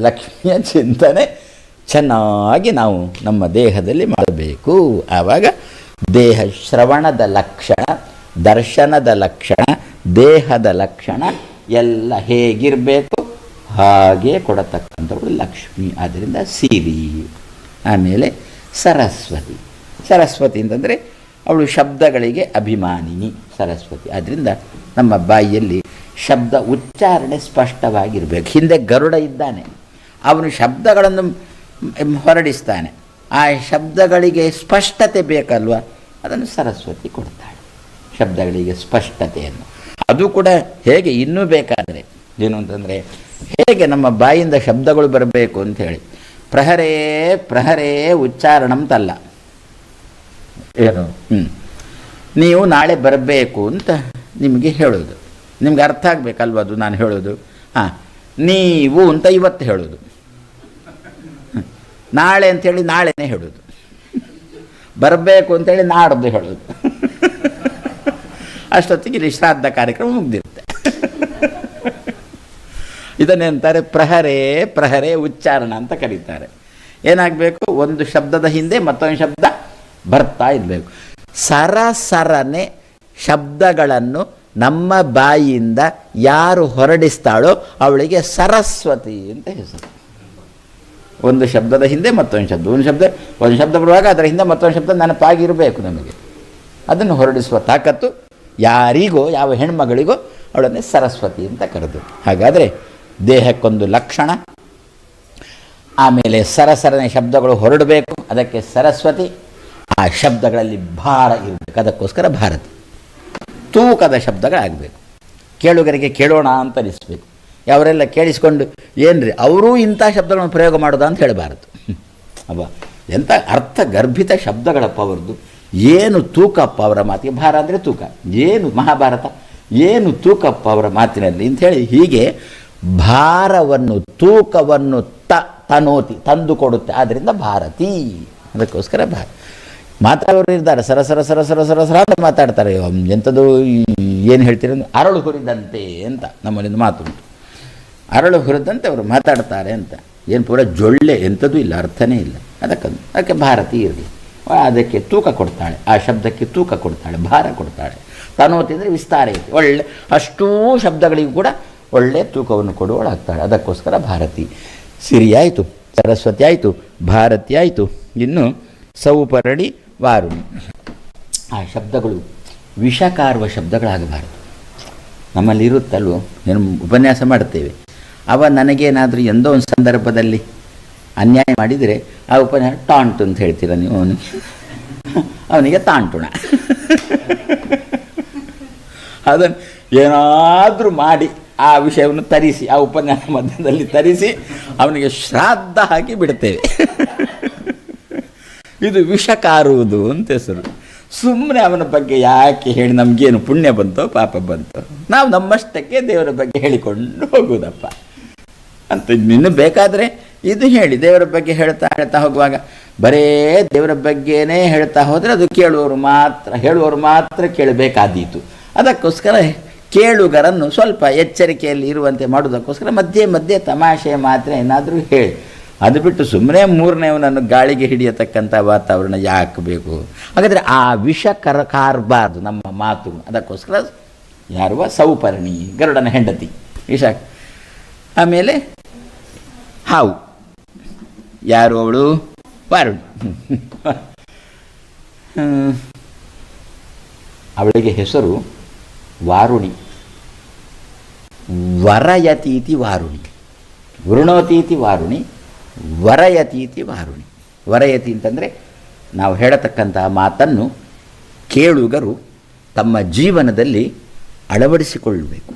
ಲಕ್ಷ್ಮಿಯ ಚಿಂತನೆ ಚೆನ್ನಾಗಿ ನಾವು ನಮ್ಮ ದೇಹದಲ್ಲಿ ಮಾಡಬೇಕು. ಆವಾಗ ದೇಹ ಶ್ರವಣದ ಲಕ್ಷಣ, ದರ್ಶನದ ಲಕ್ಷಣ, ದೇಹದ ಲಕ್ಷಣ ಎಲ್ಲ ಹೇಗಿರಬೇಕು ಹಾಗೆ ಕೊಡತಕ್ಕಂಥವಳು ಲಕ್ಷ್ಮಿ. ಆದ್ದರಿಂದ ಸಿರಿ. ಆಮೇಲೆ ಸರಸ್ವತಿ. ಸರಸ್ವತಿ ಅಂತಂದರೆ ಅವಳು ಶಬ್ದಗಳಿಗೆ ಅಭಿಮಾನಿನಿ ಸರಸ್ವತಿ. ಆದ್ದರಿಂದ ನಮ್ಮ ಬಾಯಿಯಲ್ಲಿ ಶಬ್ದ ಉಚ್ಚಾರಣೆ ಸ್ಪಷ್ಟವಾಗಿರಬೇಕು. ಹಿಂದೆ ಗರುಡ ಇದ್ದಾನೆ. ಅವನು ಶಬ್ದಗಳನ್ನು ಹೊರಡಿಸ್ತಾನೆ. ಆ ಶಬ್ದಗಳಿಗೆ ಸ್ಪಷ್ಟತೆ ಬೇಕಲ್ವ? ಅದನ್ನು ಸರಸ್ವತಿ ಕೊಡ್ತಾಳೆ. ಶಬ್ದಗಳಿಗೆ ಸ್ಪಷ್ಟತೆಯನ್ನು. ಅದು ಕೂಡ ಹೇಗೆ ಇನ್ನೂ ಬೇಕಾದರೆ, ಏನು ಅಂತಂದರೆ ಹೇಗೆ ನಮ್ಮ ಬಾಯಿಂದ ಶಬ್ದಗಳು ಬರಬೇಕು ಅಂತ ಹೇಳಿ. ಪ್ರಹರೇ ಪ್ರಹರೇ ಉಚ್ಚಾರಣಂತಲ್ಲ ಏನು? ಹ್ಞೂ ನೀವು ನಾಳೆ ಬರಬೇಕು ಅಂತ ನಿಮಗೆ ಹೇಳೋದು. ನಿಮ್ಗೆ ಅರ್ಥ ಆಗಬೇಕಲ್ವ ಅದು ನಾನು ಹೇಳೋದು? ಹಾಂ. ನೀವು ಅಂತ ಇವತ್ತು ಹೇಳೋದು. ನಾಳೆ ಅಂಥೇಳಿ ನಾಳೆನೇ ಹೇಳೋದು. ಬರಬೇಕು ಅಂತೇಳಿ ನಾಡ್ದು ಹೇಳೋದು. ಅಷ್ಟೊತ್ತಿಗೆ ಇಲ್ಲಿ ಶ್ರಾದ್ದ ಕಾರ್ಯಕ್ರಮ ಮುಗ್ದಿರುತ್ತೆ. ಇದನ್ನೇಂತಾರೆ ಪ್ರಹರೇ ಪ್ರಹರೇ ಉಚ್ಚಾರಣ ಅಂತ ಕರೀತಾರೆ. ಏನಾಗಬೇಕು? ಒಂದು ಶಬ್ದದ ಹಿಂದೆ ಮತ್ತೊಂದು ಶಬ್ದ ಬರ್ತಾ ಇರಬೇಕು. ಸರ ಸರನೆ ಶಬ್ದಗಳನ್ನು ನಮ್ಮ ಬಾಯಿಯಿಂದ ಯಾರು ಹೊರಡಿಸ್ತಾಳೋ ಅವಳಿಗೆ ಸರಸ್ವತಿ ಅಂತ ಹೆಸರು. ಒಂದು ಶಬ್ದದ ಹಿಂದೆ ಮತ್ತೊಂದು ಶಬ್ದ, ಒಂದು ಶಬ್ದ ಒಂದು ಶಬ್ದ ಬರುವಾಗ ಅದರ ಹಿಂದೆ ಮತ್ತೊಂದು ಶಬ್ದ ನೆನಪಾಗಿರಬೇಕು ನಮಗೆ. ಅದನ್ನು ಹೊರಡಿಸುವ ತಾಕತ್ತು ಯಾರಿಗೋ, ಯಾವ ಹೆಣ್ಮಗಳಿಗೋ ಅವಳನ್ನೇ ಸರಸ್ವತಿ ಅಂತ ಕರೆದು. ಹಾಗಾದರೆ ದೇಹಕ್ಕೊಂದು ಲಕ್ಷಣ, ಆಮೇಲೆ ಸರಸರನೆ ಶಬ್ದಗಳು ಹೊರಡಬೇಕು, ಅದಕ್ಕೆ ಸರಸ್ವತಿ, ಆ ಶಬ್ದಗಳಲ್ಲಿ ಭಾರ ಇರಬೇಕು, ಅದಕ್ಕೋಸ್ಕರ ಭಾರತಿ. ತೂಕದ ಶಬ್ದಗಳಾಗಬೇಕು. ಕೇಳುಗರಿಗೆ ಕೇಳೋಣ ಅಂತ ಅನಿಸ್ಬೇಕು. ಅವರೆಲ್ಲ ಕೇಳಿಸ್ಕೊಂಡು, ಏನ್ರಿ, ಅವರೂ ಇಂಥ ಶಬ್ದಗಳನ್ನು ಪ್ರಯೋಗ ಮಾಡೋದಾ ಅಂತ ಹೇಳಬಾರದು. ಅವ ಎಂಥ ಅರ್ಥ ಗರ್ಭಿತ ಶಬ್ದಗಳಪ್ಪ ಅವ್ರದ್ದು. ಏನು ತೂಕಪ್ಪ ಅವರ ಮಾತಿಗೆ, ಭಾರ ಅಂದರೆ ತೂಕ. ಏನು ಮಹಾಭಾರತ, ಏನು ತೂಕಪ್ಪ ಅವರ ಮಾತಿನಲ್ಲಿ ಅಂಥೇಳಿ ಹೀಗೆ ಭಾರವನ್ನು, ತೂಕವನ್ನು ತ, ತನೋತಿ ತಂದು ಕೊಡುತ್ತೆ ಆದ್ದರಿಂದ ಭಾರತಿ. ಅದಕ್ಕೋಸ್ಕರ ಭಾರ ಮಾತಾಡೋರು ಇದ್ದಾರೆ ಸರ ಸರ ಸರ ಸರ ಸರ ಸರ ಅಂತ ಮಾತಾಡ್ತಾರೆ. ಎಂಥದ್ದು ಏನು ಹೇಳ್ತೀರಿ ಅಂದ್ರೆ, ಅರಳು ಹುರಿದಂತೆ ಅಂತ ನಮ್ಮಲ್ಲಿಂದ ಮಾತು ಉಂಟು. ಅರಳು ಹುರಿದಂತೆ ಅವರು ಮಾತಾಡ್ತಾರೆ ಅಂತ. ಏನು ಪೂರ ಜೊಳ್ಳೆ, ಎಂಥದ್ದು ಇಲ್ಲ, ಅರ್ಥನೇ ಇಲ್ಲ. ಅದಕ್ಕಂದು ಅದಕ್ಕೆ ಭಾರತಿ ಇರಲಿ. ಅದಕ್ಕೆ ತೂಕ ಕೊಡ್ತಾಳೆ. ಆ ಶಬ್ದಕ್ಕೆ ತೂಕ ಕೊಡ್ತಾಳೆ, ಭಾರ ಕೊಡ್ತಾಳೆ. ತನೋತಿ ಅಂದರೆ ವಿಸ್ತಾರ ಇದೆ ಒಳ್ಳೆ, ಅಷ್ಟೂ ಶಬ್ದಗಳಿಗೂ ಕೂಡ ಒಳ್ಳೆ ತೂಕವನ್ನು ಕೊಡುವಳಾಗ್ತಾಳೆ ಅದಕ್ಕೋಸ್ಕರ ಭಾರತಿ. ಸಿರಿ ಆಯಿತು ಸರಸ್ವತಿ ಆಯಿತು, ಭಾರತಿ ಆಯಿತು. ಇನ್ನು ಸೌಪರಡಿ ವಾರುಣಿ. ಆ ಶಬ್ದಗಳು, ವಿಷಕಾರುವ ಶಬ್ದಗಳಾಗಬಾರದು. ನಮ್ಮಲ್ಲಿ ಇರುತ್ತಲ್ವೋ? ಏನು ಉಪನ್ಯಾಸ ಮಾಡುತ್ತೇವೆ. ಅವ ನನಗೇನಾದರೂ ಎಂದೋ ಒಂದು ಸಂದರ್ಭದಲ್ಲಿ ಅನ್ಯಾಯ ಮಾಡಿದರೆ ಆ ಉಪನ್ಯಾಸ ಟಾಂಟು ಅಂತ ಹೇಳ್ತೀರ ನೀವು ಅವನಿಗೆ? ಅವನಿಗೆ ತಾಂಟುಣ. ಅದನ್ನು ಏನಾದರೂ ಮಾಡಿ ಆ ವಿಷಯವನ್ನು ತರಿಸಿ, ಆ ಉಪನ್ಯಾಸ ಮಧ್ಯದಲ್ಲಿ ತರಿಸಿ ಅವನಿಗೆ ಶ್ರಾದ್ದ ಹಾಕಿ ಬಿಡ್ತೇವೆ. ಇದು ವಿಷ ಕಾರುವುದು ಅಂತ ಹೆಸರು. ಸುಮ್ಮನೆ ಅವನ ಬಗ್ಗೆ ಯಾಕೆ ಹೇಳಿ ನಮಗೇನು ಪುಣ್ಯ ಬಂತೋ, ಪಾಪ ಬಂತೋ? ನಾವು ನಮ್ಮಷ್ಟಕ್ಕೆ ದೇವರ ಬಗ್ಗೆ ಹೇಳಿಕೊಂಡು ಹೋಗುವುದಪ್ಪ. ಅಂತ ನಿನ್ನ ಬೇಕಾದರೆ ಇದು ಹೇಳಿ, ದೇವರ ಬಗ್ಗೆ ಹೇಳ್ತಾ ಹೇಳ್ತಾ ಹೋಗುವಾಗ, ಬರೇ ದೇವರ ಬಗ್ಗೆನೇ ಹೇಳ್ತಾ ಹೋದರೆ ಅದು ಕೇಳುವವರು ಮಾತ್ರ, ಹೇಳುವವರು ಮಾತ್ರ ಕೇಳಬೇಕಾದೀತು. ಅದಕ್ಕೋಸ್ಕರ ಕೇಳುಗರನ್ನು ಸ್ವಲ್ಪ ಎಚ್ಚರಿಕೆಯಲ್ಲಿ ಇರುವಂತೆ ಮಾಡುವುದಕ್ಕೋಸ್ಕರ ಮಧ್ಯೆ ಮಧ್ಯೆ ತಮಾಷೆ ಮಾತ್ರ ಏನಾದರೂ ಹೇಳಿ. ಅದು ಬಿಟ್ಟು ಸುಮ್ಮನೆ ಮೂರನೇವನನ್ನು ಗಾಳಿಗೆ ಹಿಡಿಯತಕ್ಕಂಥ ವಾತಾವರಣ ಯಾಕೆ ಬೇಕು? ಹಾಗಾದರೆ ಆ ವಿಷ ಕರ ಕಾರಬಾರ್ದು ನಮ್ಮ ಮಾತು. ಅದಕ್ಕೋಸ್ಕರ ಯಾರುವ ಸೌಪರ್ಣಿ, ಗರುಡನ ಹೆಂಡತಿ. ವಿಷ ಆಮೇಲೆ ಹಾವು. ಯಾರು ಅವಳು? ವಾರುಣಿ. ಅವಳಿಗೆ ಹೆಸರು ವಾರುಣಿ. ವರಯತೀತಿ ವಾರುಣಿ. ವೃಣೋತೀತಿ ವಾರುಣಿ, ವರಯತೀತಿ ವಾರುಣಿ. ವರಯತಿ ಅಂತಂದರೆ ನಾವು ಹೇಳತಕ್ಕಂತಹ ಮಾತನ್ನು ಕೇಳುಗರು ತಮ್ಮ ಜೀವನದಲ್ಲಿ ಅಳವಡಿಸಿಕೊಳ್ಳಬೇಕು.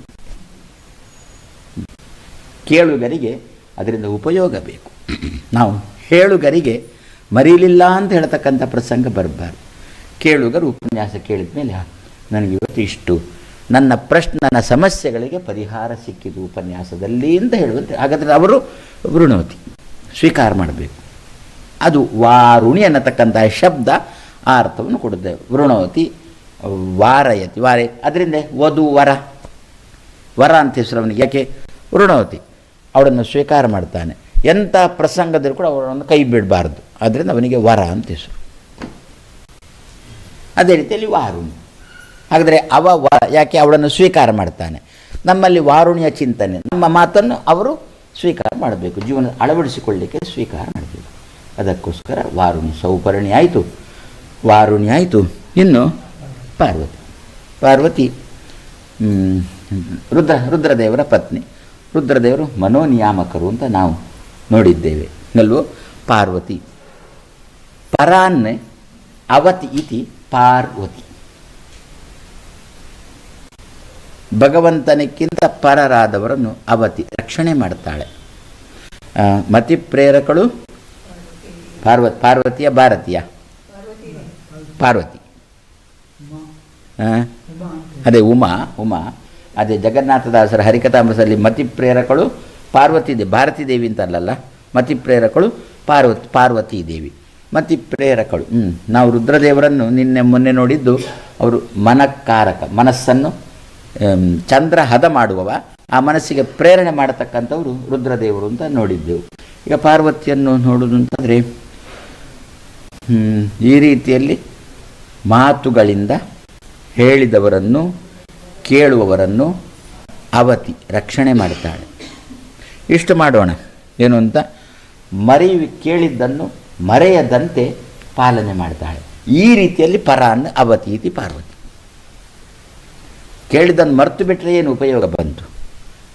ಕೇಳುಗರಿಗೆ ಅದರಿಂದ ಉಪಯೋಗ ಬೇಕು. ನಾವು ಹೇಳುಗರಿಗೆ ಮರೀಲಿಲ್ಲ ಅಂತ ಹೇಳ್ತಕ್ಕಂಥ ಪ್ರಸಂಗ ಬರಬಾರ್ದು. ಕೇಳುಗರು ಉಪನ್ಯಾಸ ಕೇಳಿದ ಮೇಲೆ ನನಗೆ ಇವತ್ತು ಇಷ್ಟು ನನ್ನ ಪ್ರಶ್ನೆ ನನ್ನ ಸಮಸ್ಯೆಗಳಿಗೆ ಪರಿಹಾರ ಸಿಕ್ಕಿತು ಉಪನ್ಯಾಸದಲ್ಲಿ ಅಂತ ಹೇಳುವಂತೆ. ಹಾಗಾದರೆ ಅವರು ವೃಣವತಿ ಸ್ವೀಕಾರ ಮಾಡಬೇಕು. ಅದು ವಾರುಣಿ ಅನ್ನತಕ್ಕಂತಹ ಶಬ್ದ ಆ ಅರ್ಥವನ್ನು ಕೊಡುತ್ತೆ. ವೃಣವತಿ ವಾರಯತಿ ವಾರ ಅದರಿಂದ ವಧು, ವರ. ವರ ಅಂತ ಹೆಸರು ಅವನಿಗೆ. ಯಾಕೆ? ವೃಣವತಿ ಅವಳನ್ನು ಸ್ವೀಕಾರ ಮಾಡ್ತಾನೆ. ಎಂಥ ಪ್ರಸಂಗದಲ್ಲಿ ಕೂಡ ಅವಳನ್ನು ಕೈ ಬಿಡಬಾರ್ದು. ಅದರಿಂದ ಅವನಿಗೆ ವರ ಅಂತ ಹೆಸರು. ಅದೇ ರೀತಿಯಲ್ಲಿ ವಾರುಣಿ. ಹಾಗಾದರೆ ಅವ ವ ಯಾಕೆ ಅವಳನ್ನು ಸ್ವೀಕಾರ ಮಾಡ್ತಾನೆ? ನಮ್ಮಲ್ಲಿ ವಾರುಣಿಯ ಚಿಂತನೆ. ನಮ್ಮ ಮಾತನ್ನು ಅವರು ಸ್ವೀಕಾರ ಮಾಡಬೇಕು. ಜೀವನ ಅಳವಡಿಸಿಕೊಳ್ಳಿಕ್ಕೆ ಸ್ವೀಕಾರ ಮಾಡಬೇಕು. ಅದಕ್ಕೋಸ್ಕರ ವಾರುಣಿ ಸೌಪರ್ಣಿ ಆಯಿತು. ವಾರುಣಿ ಆಯಿತು. ಇನ್ನು ಪಾರ್ವತಿ. ಪಾರ್ವತಿ ರುದ್ರ, ರುದ್ರದೇವರ ಪತ್ನಿ. ರುದ್ರದೇವರು ಮನೋನಿಯಾಮಕರು ಅಂತ ನಾವು ನೋಡಿದ್ದೇವೆ. ಅಲ್ವೋ ಪಾರ್ವತಿ. ಪರಾನ್ನೆ ಅವತಿ ಇತಿ ಪಾರ್ವತಿ. ಭಗವಂತನಕ್ಕಿಂತ ಪರರಾದವರನ್ನು ಅವತಿ ರಕ್ಷಣೆ ಮಾಡ್ತಾಳೆ. ಮತಿ ಪ್ರೇರಕಳು ಪಾರ್ವತಿ ಪಾರ್ವತಿಯ, ಭಾರತೀಯ? ಪಾರ್ವತಿ. ಅದೇ ಉಮಾ ಉಮಾ. ಅದೇ ಜಗನ್ನಾಥದಾಸರ ಹರಿಕಥಾಮೃತದಲ್ಲಿ ಮತಿ ಪ್ರೇರಕಳು ಪಾರ್ವತಿ ಭಾರತೀ ದೇವಿ ಅಂತ ಅಲ್ಲಲ್ಲ ಮತಿ ಪ್ರೇರಕಳು ಪಾರ್ವತಿ ಪಾರ್ವತಿ ದೇವಿ. ಮತಿ ಪ್ರೇರಕಳು ಹ್ಞೂ ನಾವು ರುದ್ರದೇವರನ್ನು ನಿನ್ನೆ ಮೊನ್ನೆ ನೋಡಿದ್ದು, ಅವರು ಮನಕಾರಕ, ಮನಸ್ಸನ್ನು ಚಂದ್ರ ಹದ ಮಾಡುವವ, ಆ ಮನಸ್ಸಿಗೆ ಪ್ರೇರಣೆ ಮಾಡತಕ್ಕಂಥವರು ರುದ್ರದೇವರು ಅಂತ ನೋಡಿದ್ದೆವು. ಈಗ ಪಾರ್ವತಿಯನ್ನು ನೋಡುವುದು ಅಂತಂದರೆ ಈ ರೀತಿಯಲ್ಲಿ ಮಾತುಗಳಿಂದ ಹೇಳಿದವರನ್ನು, ಕೇಳುವವರನ್ನು ಅವತಿ, ರಕ್ಷಣೆ ಮಾಡ್ತಾಳೆ ಇಷ್ಟು ಮಾಡೋಣ. ಏನು ಅಂತ? ಮರಿ ಕೇಳಿದ್ದನ್ನು ಮರೆಯದಂತೆ ಪಾಲನೆ ಮಾಡ್ತಾಳೆ. ಈ ರೀತಿಯಲ್ಲಿ ಪರಾನ್ ಅವತಿ ಇತಿ ಪಾರ್ವತಿ. ಕೇಳಿದ್ದನ್ನು ಮರೆತು ಬಿಟ್ಟರೆ ಏನು ಉಪಯೋಗ ಬಂತು?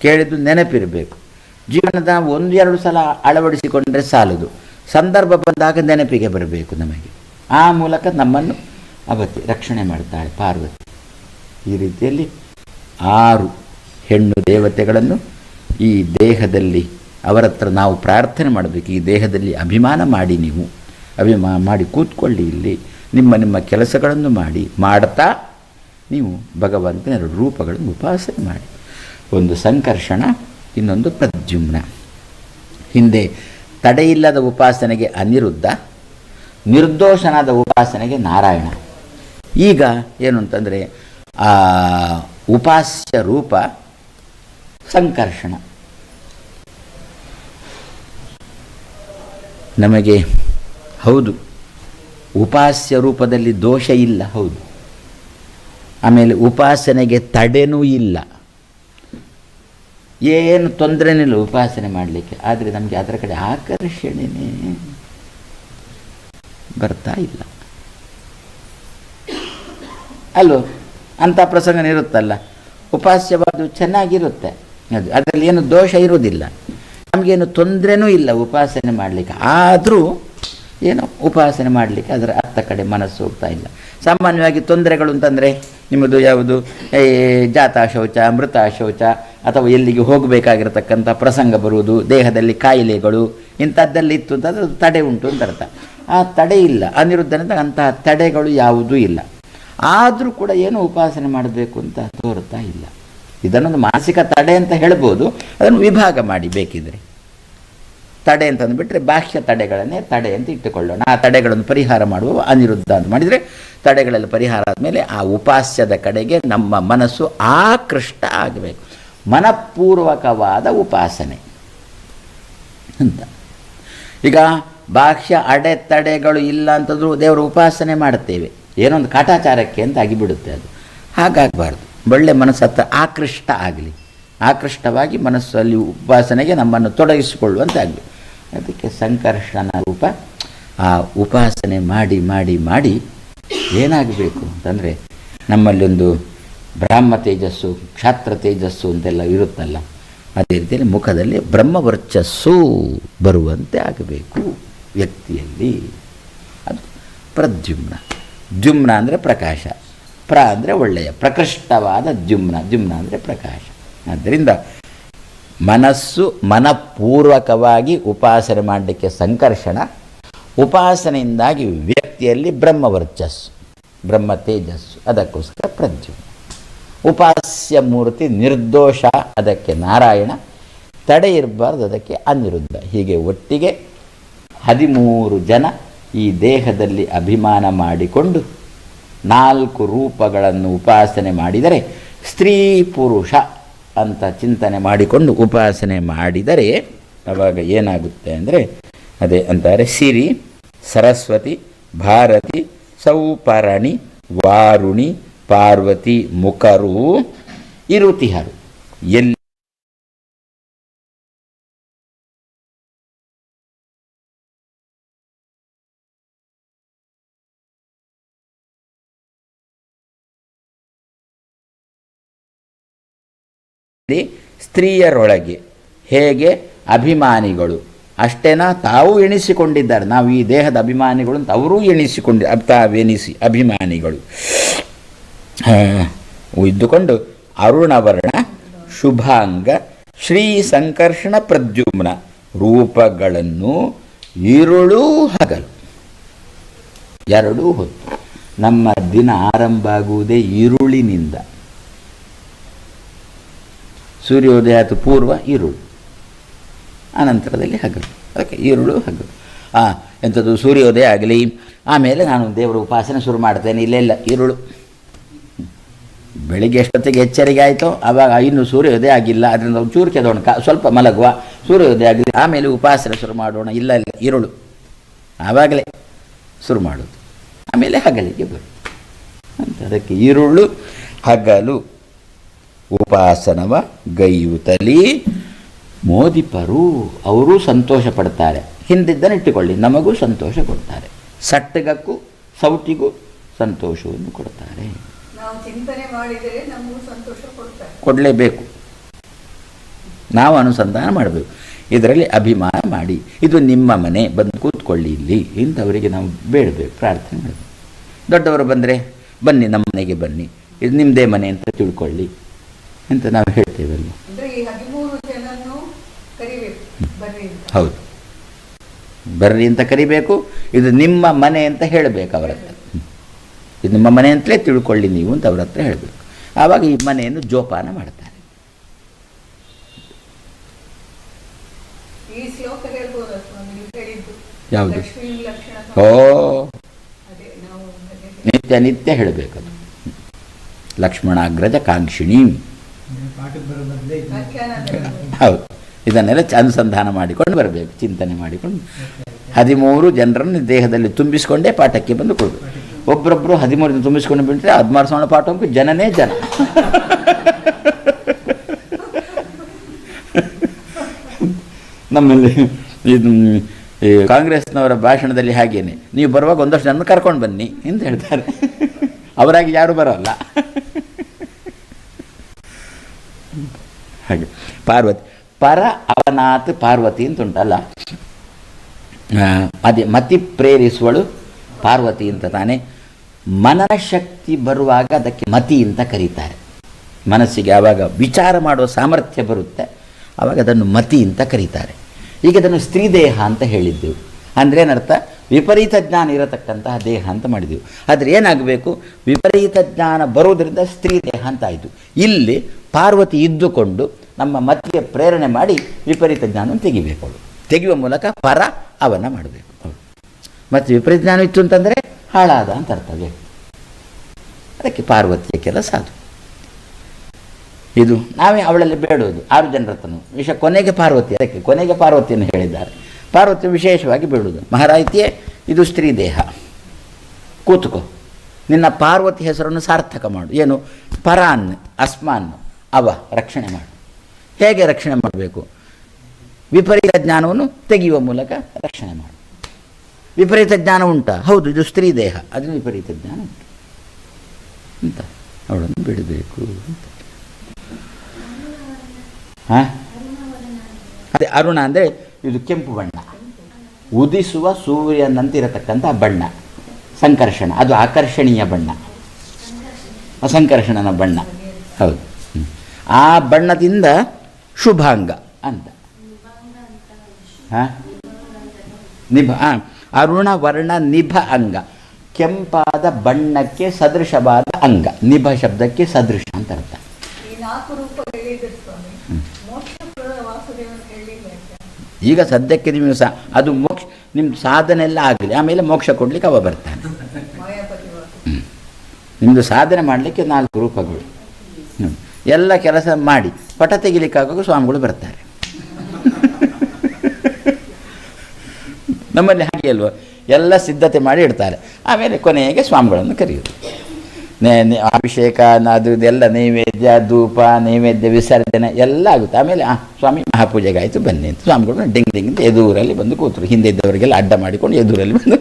ಕೇಳಿದ್ದು ನೆನಪಿರಬೇಕು. ಜೀವನದ ಒಂದು ಎರಡು ಸಲ ಅಳವಡಿಸಿಕೊಂಡರೆ ಸಾಲದು. ಸಂದರ್ಭ ಬಂದಾಗ ನೆನಪಿಗೆ ಬರಬೇಕು ನಮಗೆ. ಆ ಮೂಲಕ ನಮ್ಮನ್ನು ಅವತಿ ರಕ್ಷಣೆ ಮಾಡ್ತಾಳೆ ಪಾರ್ವತಿ. ಈ ರೀತಿಯಲ್ಲಿ ಆರು ಹೆಣ್ಣು ದೇವತೆಗಳನ್ನು ಈ ದೇಹದಲ್ಲಿ ಅವರ ಹತ್ರ ನಾವು ಪ್ರಾರ್ಥನೆ ಮಾಡಬೇಕು. ಈ ದೇಹದಲ್ಲಿ ಅಭಿಮಾನ ಮಾಡಿ ನೀವು. ಅಭಿಮಾನ ಮಾಡಿ ಕೂತ್ಕೊಳ್ಳಿ ಇಲ್ಲಿ. ನಿಮ್ಮ ನಿಮ್ಮ ಕೆಲಸಗಳನ್ನು ಮಾಡಿ. ಮಾಡ್ತಾ ನೀವು ಭಗವಂತನ ಎರಡು ರೂಪಗಳನ್ನು ಉಪಾಸನೆ ಮಾಡಿ. ಒಂದು ಸಂಕರ್ಷಣ, ಇನ್ನೊಂದು ಪ್ರದ್ಯುಮ್ನ. ಹಿಂದೆ ತಡೆಯಿಲ್ಲದ ಉಪಾಸನೆಗೆ ಅನಿರುದ್ಧ, ನಿರ್ದೋಷನಾದ ಉಪಾಸನೆಗೆ ನಾರಾಯಣ. ಈಗ ಏನು ಅಂತಂದರೆ ಆ ಉಪಾಸ್ಯ ರೂಪ ಸಂಕರ್ಷಣ. ನಮಗೆ ಹೌದು, ಉಪಾಸ್ಯ ರೂಪದಲ್ಲಿ ದೋಷ ಇಲ್ಲ, ಹೌದು. ಆಮೇಲೆ ಉಪಾಸನೆಗೆ ತಡೆನೂ ಇಲ್ಲ. ಏನು ತೊಂದರೆನಿಲ್ಲ ಉಪಾಸನೆ ಮಾಡಲಿಕ್ಕೆ. ಆದರೆ ನಮಗೆ ಅದರ ಕಡೆ ಆಕರ್ಷಣೆನೇ ಬರ್ತಾ ಇಲ್ಲ. ಅಲ್ಲೋ ಅಂಥ ಪ್ರಸಂಗನ ಇರುತ್ತಲ್ಲ ಉಪಾಸ್ಯವಾದು ಚೆನ್ನಾಗಿರುತ್ತೆ. ಅದು, ಅದರಲ್ಲಿ ಏನು ದೋಷ ಇರುವುದಿಲ್ಲ. ನಮಗೇನು ತೊಂದರೆನೂ ಇಲ್ಲ ಉಪಾಸನೆ ಮಾಡಲಿಕ್ಕೆ. ಆದರೂ ಏನೋ ಉಪಾಸನೆ ಮಾಡಲಿಕ್ಕೆ ಅದರ ಅರ್ಥ ಕಡೆ ಮನಸ್ಸು ಹೋಗ್ತಾ ಇಲ್ಲ. ಸಾಮಾನ್ಯವಾಗಿ ತೊಂದರೆಗಳು ಅಂತಂದರೆ ನಿಮ್ಮದು ಯಾವುದು? ಜಾತ ಶೌಚ ಮೃತ ಶೌಚ ಅಥವಾ ಎಲ್ಲಿಗೆ ಹೋಗಬೇಕಾಗಿರತಕ್ಕಂಥ ಪ್ರಸಂಗ ಬರುವುದು, ದೇಹದಲ್ಲಿ ಕಾಯಿಲೆಗಳು ಇಂಥದ್ದಲ್ಲಿ ಇತ್ತು ಅಂತ ಅದು ತಡೆ ಉಂಟು ಅಂತ ಅರ್ಥ. ಆ ತಡೆ ಇಲ್ಲ. ಅನಿರುದ್ಧನಿಂದ ಅಂತಹ ತಡೆಗಳು ಯಾವುದೂ ಇಲ್ಲ. ಆದರೂ ಕೂಡ ಏನು ಉಪಾಸನೆ ಮಾಡಬೇಕು ಅಂತ ತೋರುತ್ತಾ ಇಲ್ಲ. ಇದನ್ನೊಂದು ಮಾನಸಿಕ ತಡೆ ಅಂತ ಹೇಳ್ಬೋದು. ಅದನ್ನು ವಿಭಾಗ ಮಾಡಿ ಬೇಕಿದ್ರೆ. ತಡೆ ಅಂತಂದುಬಿಟ್ರೆ ಬಾಹ್ಯ ತಡೆಗಳನ್ನೇ ತಡೆ ಅಂತ ಇಟ್ಟುಕೊಳ್ಳೋಣ. ಆ ತಡೆಗಳನ್ನು ಪರಿಹಾರ ಮಾಡುವ ಅನಿರುದ್ಧ ಅಂತ ಮಾಡಿದರೆ ತಡೆಗಳೆಲ್ಲ ಪರಿಹಾರ ಆದಮೇಲೆ ಆ ಉಪಾಸ್ಯದ ಕಡೆಗೆ ನಮ್ಮ ಮನಸ್ಸು ಆಕೃಷ್ಟ ಆಗಬೇಕು. ಮನಪೂರ್ವಕವಾದ ಉಪಾಸನೆ ಅಂತ. ಈಗ ಬಾಹ್ಯ ಅಡೆತಡೆಗಳು ಇಲ್ಲ ಅಂತಂದ್ರೂ ದೇವರ ಉಪಾಸನೆ ಮಾಡುತ್ತೇವೆ. ಏನೊಂದು ಕಾಟಾಚಾರಕ್ಕೆ ಅಂತ ಆಗಿಬಿಡುತ್ತೆ ಅದು. ಹಾಗಾಗಬಾರ್ದು. ಒಳ್ಳೆ ಮನಸ್ಸತ್ತ ಆಕೃಷ್ಟ ಆಗಲಿ. ಆಕೃಷ್ಟವಾಗಿ ಮನಸ್ಸಲ್ಲಿ ಉಪಾಸನೆಗೆ ನಮ್ಮನ್ನು ತೊಡಗಿಸಿಕೊಳ್ಳುವಂತೆ ಆಗಲಿ ಅದಕ್ಕೆ ಸಂಕರ್ಷಣ ರೂಪ, ಆ ಉಪಾಸನೆ ಮಾಡಿ ಮಾಡಿ ಮಾಡಿ ಏನಾಗಬೇಕು ಅಂತಂದರೆ ನಮ್ಮಲ್ಲೊಂದು ಬ್ರಾಹ್ಮ ತೇಜಸ್ಸು, ಕ್ಷಾತ್ರ ತೇಜಸ್ಸು ಅಂತೆಲ್ಲ ಇರುತ್ತಲ್ಲ, ಅದೇ ರೀತಿಯಲ್ಲಿ ಮುಖದಲ್ಲಿ ಬ್ರಹ್ಮವರ್ಚಸ್ಸು ಬರುವಂತೆ ಆಗಬೇಕು ವ್ಯಕ್ತಿಯಲ್ಲಿ. ಅದು ಪ್ರದ್ಯುಮ್ನ. ದ್ಯುಮ್ನ ಅಂದರೆ ಪ್ರಕಾಶ. ಪ್ರ ಅಂದರೆ ಒಳ್ಳೆಯ, ಪ್ರಕೃಷ್ಟವಾದ ದ್ಯುಮ್ನ. ದ್ಯುಮ್ನ ಅಂದರೆ ಪ್ರಕಾಶ. ಆದ್ದರಿಂದ ಮನಸ್ಸು ಮನಪೂರ್ವಕವಾಗಿ ಉಪಾಸನೆ ಮಾಡಲಿಕ್ಕೆ ಸಂಕರ್ಷಣ, ಉಪಾಸನೆಯಿಂದಾಗಿ ವ್ಯಕ್ತಿಯಲ್ಲಿ ಬ್ರಹ್ಮವರ್ಚಸ್ಸು ಬ್ರಹ್ಮ ತೇಜಸ್ಸು, ಅದಕ್ಕೋಸ್ಕರ ಪ್ರಜ್ಞೆ. ಉಪಾಸ್ಯ ಮೂರ್ತಿ ನಿರ್ದೋಷ, ಅದಕ್ಕೆ ನಾರಾಯಣ, ತಡೆ ಇರಬಾರ್ದು, ಅದಕ್ಕೆ ಅನಿರುದ್ಧ. ಹೀಗೆ ಒಟ್ಟಿಗೆ ಹದಿಮೂರು ಜನ ಈ ದೇಹದಲ್ಲಿ ಅಭಿಮಾನ ಮಾಡಿಕೊಂಡು ನಾಲ್ಕು ರೂಪಗಳನ್ನು ಉಪಾಸನೆ ಮಾಡಿದರೆ ಸ್ತ್ರೀ ಪುರುಷ ಅಂತ ಚಿಂತನೆ ಮಾಡಿಕೊಂಡು ಉಪಾಸನೆ ಮಾಡಿದರೆ ಅವಾಗ ಏನಾಗುತ್ತೆ ಅಂದರೆ, ಅದೇ ಅಂತಾರೆ, ಸಿರಿ, ಸರಸ್ವತಿ, ಭಾರತಿ, ಸೌಪರಣಿ, ವಾರುಣಿ, ಪಾರ್ವತಿ ಮುಖರು ಇರುತಿಹರು. ಎಲ್ಲಿ ಸ್ತ್ರೀಯರೊಳಗೆ. ಹೇಗೆ? ಅಭಿಮಾನಿಗಳು. ಅಷ್ಟೇನಾ? ತಾವು ಎಣಿಸಿಕೊಂಡಿದ್ದಾರೆ. ನಾವು ಈ ದೇಹದ ಅಭಿಮಾನಿಗಳು ಅಂತ ಅವರೂ ಎಣಿಸಿಕೊಂಡು ತಾವೆನಿಸಿ ಅಭಿಮಾನಿಗಳು. ಇದ್ದುಕೊಂಡು ಅರುಣವರ್ಣ, ಶುಭಾಂಗ, ಶ್ರೀ ಸಂಕರ್ಷಣ ಪ್ರದ್ಯುಮ್ನ ರೂಪಗಳನ್ನು ಈರುಳೂ ಹಗಲು. ಎರಡೂ ಹೊತ್ತು. ನಮ್ಮ ದಿನ ಆರಂಭ ಆಗುವುದೇ ಈರುಳಿನಿಂದ ಸೂರ್ಯೋದಯ ಆತು ಪೂರ್ವ ಈರುಳು ಅನಂತರದಲ್ಲಿ ಹಗಲು. ಅದಕ್ಕೆ ಈರುಳು ಹಗಲು. ಆ, ಎಂಥದ್ದು ಸೂರ್ಯೋದಯ ಆಗಲಿ. ಆಮೇಲೆ ನಾನು ದೇವರ ಉಪಾಸನೆ ಶುರು ಮಾಡ್ತೇನೆ. ಇಲ್ಲೆಲ್ಲ ಈರುಳು ಬೆಳಿಗ್ಗೆ ಎಷ್ಟೊತ್ತಿಗೆ ಎಚ್ಚರಿಕೆ ಆಯಿತೋ ಆವಾಗ ಇನ್ನೂ ಸೂರ್ಯೋದಯ ಆಗಿಲ್ಲ. ಅದರಿಂದ ಒಂದು ಚೂರು ಕೆದೋಣ. ಸ್ವಲ್ಪ ಮಲಗುವ. ಸೂರ್ಯೋದಯ ಆಗಲಿ, ಆಮೇಲೆ ಉಪಾಸನೆ ಶುರು ಮಾಡೋಣ. ಇಲ್ಲ ಇಲ್ಲ ಈರುಳು ಆವಾಗಲೇ ಶುರು ಮಾಡೋದು. ಆಮೇಲೆ ಹಗಲಿಗೆ ಬರುತ್ತೆ ಅಂತ, ಅದಕ್ಕೆ ಈರುಳು ಹಗಲು. ಉಪಾಸನವ ಗೈಯುತಲಿ. ಮೋದಿಪರು ಅವರೂ ಸಂತೋಷ ಪಡ್ತಾರೆ. ಹಿಂದಿದ್ದನ್ನು ಇಟ್ಟುಕೊಳ್ಳಿ. ನಮಗೂ ಸಂತೋಷ ಕೊಡ್ತಾರೆ. ಸಟ್ಟಗಕ್ಕೂ ಸೌಟಿಗೂ ಸಂತೋಷವನ್ನು ಕೊಡ್ತಾರೆ. ಕೊಡಲೇಬೇಕು. ನಾವು ಅನುಸಂಧಾನ ಮಾಡಬೇಕು. ಇದರಲ್ಲಿ ಅಭಿಮಾನ ಮಾಡಿ. ಇದು ನಿಮ್ಮ ಮನೆ ಬಂದು ಕೂತ್ಕೊಳ್ಳಿ ಇಲ್ಲಿ. ಇಂಥವರಿಗೆ ನಾವು ಬೇಡಬೇಕು ಪ್ರಾರ್ಥನೆ ಮಾಡಬೇಕು. ದೊಡ್ಡವರು ಬಂದರೆ ಬನ್ನಿ ನಮ್ಮ ಮನೆಗೆ ಬನ್ನಿ. ಇದು ನಿಮ್ಮದೇ ಮನೆ ಅಂತ ತಿಳ್ಕೊಳ್ಳಿ. ಅಂತ ನಾವು ಹೇಳ್ತೇವಲ್ಲ ಹೌದು. ಬರ್ರಿ ಅಂತ ಕರಿಬೇಕು ಇದು ನಿಮ್ಮ ಮನೆ ಅಂತ ಹೇಳಬೇಕು ಅವರ ಹತ್ರ. ಇದು ನಿಮ್ಮ ಮನೆ ಅಂತಲೇ ತಿಳ್ಕೊಳ್ಳಿ ನೀವು ಅಂತ ಅವ್ರ ಹತ್ರ ಹೇಳಬೇಕು. ಆವಾಗ ಈ ಮನೆಯನ್ನು ಜೋಪಾನ ಮಾಡ್ತಾರೆ. ಯಾವುದು? ಓ! ನಿತ್ಯ ನಿತ್ಯ ಹೇಳಬೇಕದು ಲಕ್ಷ್ಮಣಾಗ್ರಜ ಕಾಂಕ್ಷಿಣಿ ಹೌದು. ಇದನ್ನೆಲ್ಲ ಚ- ಅನುಸಂಧಾನ ಮಾಡಿಕೊಂಡು ಬರಬೇಕು ಚಿಂತನೆ ಮಾಡಿಕೊಂಡು. ಹದಿಮೂರು ಜನರನ್ನು ದೇಹದಲ್ಲಿ ತುಂಬಿಸಿಕೊಂಡೇ ಪಾಠಕ್ಕೆ ಬಂದು ಕೊಡಬೇಕು ಒಬ್ಬರೊಬ್ಬರು ಹದಿಮೂರು ಜನ ತುಂಬಿಸ್ಕೊಂಡು ಬಿಟ್ಟರೆ ಹದಿಮಾರು ಸಾವಿರ ಪಾಠ ಜನನೇ ಜನ. ನಮ್ಮಲ್ಲಿ ಇದು ಈ ಕಾಂಗ್ರೆಸ್ನವರ ಭಾಷಣದಲ್ಲಿ ಹಾಗೇನೆ. ನೀವು ಬರುವಾಗ ಒಂದಷ್ಟು ಜನ ಕರ್ಕೊಂಡು ಬನ್ನಿ ಅಂತ ಹೇಳ್ತಾರೆ. ಅವರಾಗಿ ಯಾರು ಬರೋಲ್ಲ. ಹಾಗೆ. ಪಾರ್ವತಿ, ಪರ ಅವನಾತ್ ಪಾರ್ವತಿ ಅಂತ ಉಂಟಲ್ಲ ಅದೇ, ಮತಿ ಪ್ರೇರಿಸುವಳು ಪಾರ್ವತಿ ಅಂತ ತಾನೆ. ಮನನ ಶಕ್ತಿ ಬರುವಾಗ ಅದಕ್ಕೆ ಮತಿ ಅಂತ ಕರೀತಾರೆ. ಮನಸ್ಸಿಗೆ ಆವಾಗ ವಿಚಾರ ಮಾಡುವ ಸಾಮರ್ಥ್ಯ ಬರುತ್ತೆ. ಆವಾಗ ಅದನ್ನು ಮತಿ ಅಂತ ಕರೀತಾರೆ. ಈಗ ಅದನ್ನು ಸ್ತ್ರೀ ದೇಹ ಅಂತ ಹೇಳಿದ್ದೆವು. ಅಂದರೆ ಏನರ್ಥ? ವಿಪರೀತ ಜ್ಞಾನ ಇರತಕ್ಕಂತಹ ದೇಹ ಅಂತ ಮಾಡಿದೆವು. ಆದರೆ ಏನಾಗಬೇಕು? ವಿಪರೀತ ಜ್ಞಾನ ಬರೋದರಿಂದ ಸ್ತ್ರೀ ದೇಹ ಅಂತ ಆಯಿತು. ಇಲ್ಲಿ ಪಾರ್ವತಿ ಇದ್ದುಕೊಂಡು ನಮ್ಮ ಮತಿಯ ಪ್ರೇರಣೆ ಮಾಡಿ ವಿಪರೀತ ಜ್ಞಾನವನ್ನು ತೆಗಿಬೇಕು ಅವಳು. ತೆಗೆಯುವ ಮೂಲಕ ಪರ ಅವನ ಮಾಡಬೇಕು ಅವಳು. ಮತ್ತು ವಿಪರೀತ ಜ್ಞಾನ ಇತ್ತು ಅಂತಂದರೆ ಹಾಳಾದ ಅಂತ ಅರ್ಥ ಬೇಕು ಅದಕ್ಕೆ ಪಾರ್ವತಿಯ ಕೆಲಸ ಅದು. ಇದು ನಾವೇ ಅವಳಲ್ಲಿ ಬೇಡೋದು. ಆರು ಜನರತನು ವಿಷ ಕೊನೆಗೆ ಪಾರ್ವತಿ, ಅದಕ್ಕೆ ಕೊನೆಗೆ ಪಾರ್ವತಿಯನ್ನು ಹೇಳಿದ್ದಾರೆ. ಪಾರ್ವತಿ ವಿಶೇಷವಾಗಿ ಬೇಡುವುದು ಮಹಾರಾಯಿತಿಯೇ, ಇದು ಸ್ತ್ರೀ ದೇಹ. ಕೂತುಕೋ. ನಿನ್ನ ಪಾರ್ವತಿ ಹೆಸರನ್ನು ಸಾರ್ಥಕ ಮಾಡು. ಏನು? ಪರಾನ್, ಅಸ್ಮಾನ್, ಅವ, ರಕ್ಷಣೆ ಮಾಡು. ಹೇಗೆ ರಕ್ಷಣೆ ಮಾಡಬೇಕು? ವಿಪರೀತ ಜ್ಞಾನವನ್ನು ತೆಗೆಯುವ ಮೂಲಕ ರಕ್ಷಣೆ ಮಾಡು. ವಿಪರೀತ ಜ್ಞಾನ ಉಂಟಾ? ಹೌದು, ಇದು ಸ್ತ್ರೀ ದೇಹ. ಅದನ್ನು ವಿಪರೀತ ಜ್ಞಾನ ಉಂಟು. ಅಂತ. ಅವಳನ್ನು ಬಿಡಬೇಕು ಅಂತ. ಹಾಂ? ಅದೇ ಅರುಣ ಅಂದರೆ ಇದು ಕೆಂಪು ಬಣ್ಣ. ಉದಿಸುವ ಸೂರ್ಯನಂತಿರತಕ್ಕಂಥ ಬಣ್ಣ. ಸಂಕರ್ಷಣ. ಅದು ಆಕರ್ಷಣೀಯ ಬಣ್ಣ. ಅಸಂಕರ್ಷಣನ ಬಣ್ಣ. ಹೌದು. ಆ ಬಣ್ಣದಿಂದ ಶುಭಾಂಗ ಅಂತ ಹಾಂ? ನಿಭ ಹಾಂ ಅರುಣ ವರ್ಣ ನಿಭ ಅಂಗ. ಕೆಂಪಾದ ಬಣ್ಣಕ್ಕೆ ಸದೃಶವಾದ ಅಂಗ. ನಿಭ ಶಬ್ದಕ್ಕೆ ಸದೃಶ ಅಂತ ಅರ್ಥ? ಈಗ ಸದ್ಯಕ್ಕೆ ನೀವು ಸಹ ಅದು ಮೋಕ್ಷ ನಿಮ್ಮ ಸಾಧನೆ ಎಲ್ಲ ಆಗಲಿ. ಆಮೇಲೆ ಮೋಕ್ಷ ಕೊಡ್ಲಿಕ್ಕೆ ಅವ ಬರ್ತಾನೆ. ನಿಮ್ಮದು ಸಾಧನೆ ಮಾಡಲಿಕ್ಕೆ ನಾಲ್ಕು ರೂಪಗಳು. ಹ್ಮ್. ಎಲ್ಲ ಕೆಲಸ ಮಾಡಿ ಪಟ ತೆಗಿಲಿಕ್ಕಾಗುವಾಗ ಸ್ವಾಮಿಗಳು ಬರ್ತಾರೆ. ನಮ್ಮಲ್ಲಿ ಹಾಗೆ ಅಲ್ವ? ಎಲ್ಲ ಸಿದ್ಧತೆ ಮಾಡಿ ಇಡ್ತಾರೆ. ಆಮೇಲೆ ಕೊನೆಗೆ ಸ್ವಾಮಿಗಳನ್ನು ಕರೆಯೋದು ಅಭಿಷೇಕ, ಅದು ಇದೆಲ್ಲ ನೈವೇದ್ಯ, ಧೂಪ, ನೈವೇದ್ಯ, ವಿಸರ್ಜನೆ ಎಲ್ಲ ಆಗುತ್ತೆ. ಆಮೇಲೆ, ಆ, ಸ್ವಾಮಿ ಮಹಾಪೂಜೆಗೆ ಆಯಿತು ಬನ್ನಿ ಅಂತ ಸ್ವಾಮಿಗಳು ಡಿಂಗ್ ಡಿಂಗ್ ಅಂತ ಎದುರಲ್ಲಿ ಬಂದು ಕೂತರು. ಹಿಂದೆ ಇದ್ದವರಿಗೆಲ್ಲ ಅಡ್ಡ ಮಾಡಿಕೊಂಡು ಎದುರಲ್ಲಿ ಬಂದು